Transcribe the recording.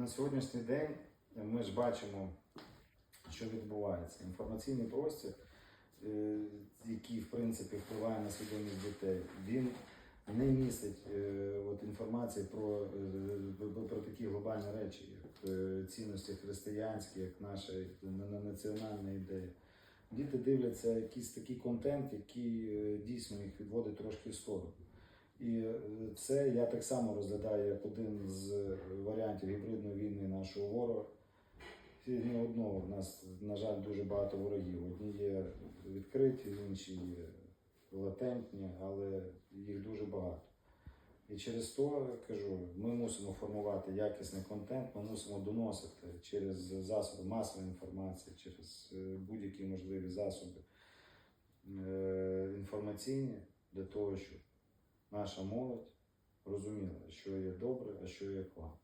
на сьогоднішній день ми ж бачимо, що відбувається. Інформаційний простір, е, який в принципі впливає на свідомість дітей, він не містить е, от інформації про, е, про такі глобальні речі, як цінності християнські, як наша на- на- національна ідея. Діти дивляться якийсь такий контент, який дійсно їх відводить трошки в сторону. І це я так само розглядаю як один з варіантів гібридної війни нашого ворога. Не одного в нас, на жаль, дуже багато ворогів. Одні є відкриті, інші є латентні, але їх дуже багато. І через то кажу, ми мусимо формувати якісний контент, ми мусимо доносити через засоби масової інформації, через е, будь-які можливі засоби е, інформаційні для того, щоб наша молодь розуміла, що є добре, а що є погано.